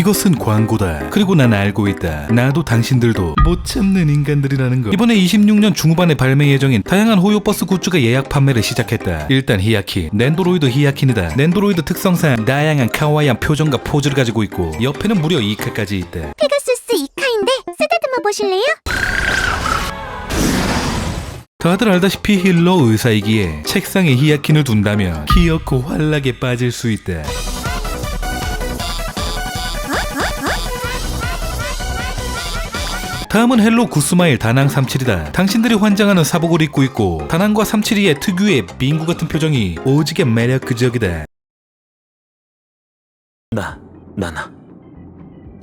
이것은 광고다. 그리고 난 알고 있다. 나도 당신들도 못 참는 인간들이라는 거. 이번에 26년 중후반에 발매 예정인 다양한 호요버스 굿즈가 예약 판매를 시작했다. 일단 히야키, 낸도로이드 히야키니다. 낸도로이드 특성상 다양한 카와이한 표정과 포즈를 가지고 있고 옆에는 무려 2카까지 있다. 페가수스 이카인데 쓰다듬어 보실래요? 다들 알다시피 힐러 의사이기에 책상에 히야킨을 둔다면 귀엽고 환락에 빠질 수 있다. 다음은 헬로 구스마일 다낭 37이다. 당신들이 환장하는 사복을 입고 있고 다낭과 37이의 특유의 빙구 같은 표정이 오지게 매력적이다. 나, 나나.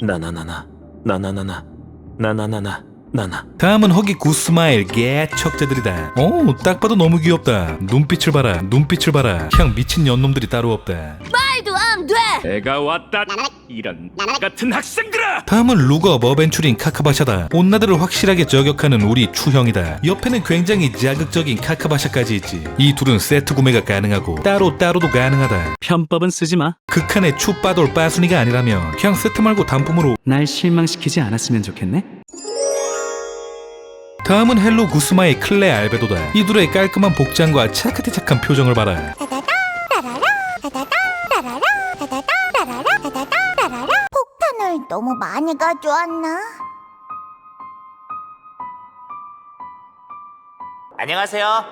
나나나나. 나나나나. 나나나나. 나나. 다음은 허기 구스마일 개척자들이다. 오, 딱 봐도 너무 귀엽다. 눈빛을 봐라, 눈빛을 봐라. 그냥 미친 연놈들이 따로 없다. 말도 안 돼! 내가 왔다 이런 같은 학생들아 다음은 루거 머벤출인 카카바샤다. 온나들을 확실하게 저격하는 우리 추형이다. 옆에는 굉장히 자극적인 카카바샤까지 있지. 이 둘은 세트 구매가 가능하고 따로 따로도 가능하다. 편법은 쓰지 마. 극한의 추빠돌 빠순이가 아니라면 그냥 세트 말고 단품으로. 날 실망시키지 않았으면 좋겠네. 다음은 헬로 구스마의 클레 알베도다. 이 둘의 깔끔한 복장과 차카티착한 표정을 봐라. 폭탄을 너무 많이 가져왔나? 안녕하세요.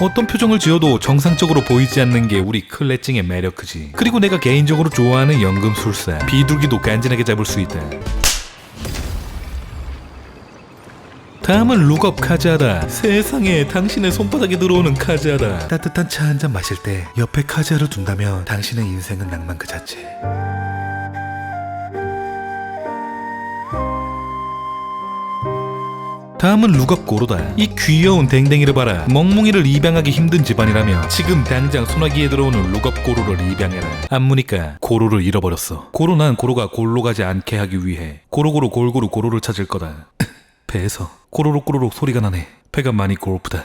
어떤 표정을 지어도 정상적으로 보이지 않는 게 우리 클래찡의 매력이지. 그리고 내가 개인적으로 좋아하는 연금술사 비둘기도 간지나게 잡을 수 있다. 다음은 룩업 카즈하다. 세상에 당신의 손바닥에 들어오는 카즈하다. 따뜻한 차 한 잔 마실 때 옆에 카즈하를 둔다면 당신의 인생은 낭만 그 자체. 다음은 룩업 고로다. 이 귀여운 댕댕이를 봐라. 멍멍이를 입양하기 힘든 집안이라면 지금 당장 소나기에 들어오는 룩업 고로를 입양해라. 안 무니까 고로를 잃어버렸어. 고로 난 고로가 골로 가지 않게 하기 위해 고로고로 골고루 고로를 찾을 거다. 배에서 꼬로록 꼬로록 소리가 나네. 배가 많이 고프다.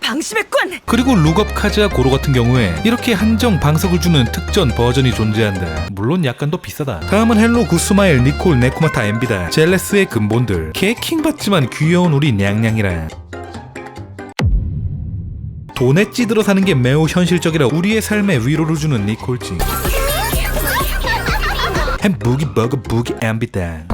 방심했군! 그리고 룩업 카즈와 고로 같은 경우에 이렇게 한정 방석을 주는 특전 버전이 존재한다. 물론 약간 더 비싸다. 다음은 헬로 구스마일 니콜 네코마타 엠비다. 젤레스의 근본들. 개킹 받지만 귀여운 우리 냥냥이라. 돈에 찌들어 사는 게 매우 현실적이라 우리의 삶에 위로를 주는 니콜지. 햄 부기 버거 부기 엠비다.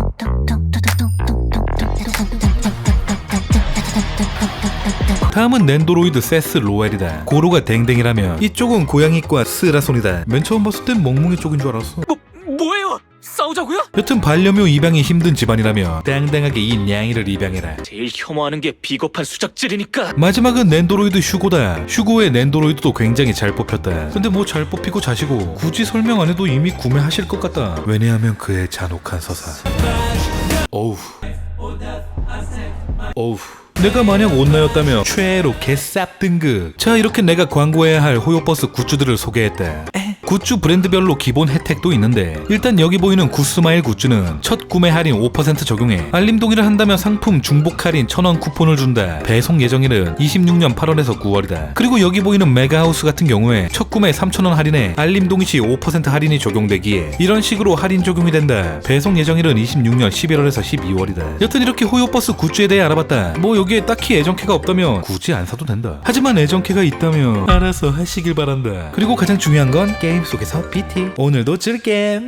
다음은 낸도로이드 세스 로엘이다. 고로가 댕댕이라면 이쪽은 고양이과 스라손이다. 맨 처음 봤을 땐 멍멍이 쪽인 줄 알았어. 뭐, 뭐예요? 싸우자고요? 여튼 반려묘 입양이 힘든 집안이라면 땡땡하게 이 냥이를 입양해라. 제일 혐오하는 게 비겁한 수작질이니까 마지막은 낸도로이드 휴고다. 휴고의 낸도로이드도 굉장히 잘 뽑혔다. 근데 뭐 잘 뽑히고 자시고 굳이 설명 안 해도 이미 구매하실 것 같다. 왜냐하면 그의 잔혹한 서사. 어우. 어우. 내가 만약 온나였다면 최애로 개쌉 등급. 자 이렇게 내가 광고해야 할 호요버스 굿즈들을 소개했다. 굿즈 브랜드별로 기본 혜택도 있는데 일단 여기 보이는 구스마일 굿즈는 첫 구매 할인 5% 적용해 알림 동의를 한다면 상품 중복 할인 1000원 쿠폰을 준다. 배송 예정일은 26년 8월에서 9월이다. 그리고 여기 보이는 메가하우스 같은 경우에 첫 구매 3000원 할인에 알림 동의 시 5% 할인이 적용되기에 이런 식으로 할인 적용이 된다. 배송 예정일은 26년 11월에서 12월이다. 여튼 이렇게 호요버스 굿즈에 대해 알아봤다. 뭐 여기에 딱히 애정캐가 없다면 굳이 안 사도 된다. 하지만 애정캐가 있다면 알아서 하시길 바란다. 그리고 가장 중요한 건 게임 속에서 PT. 오늘도 즐겜.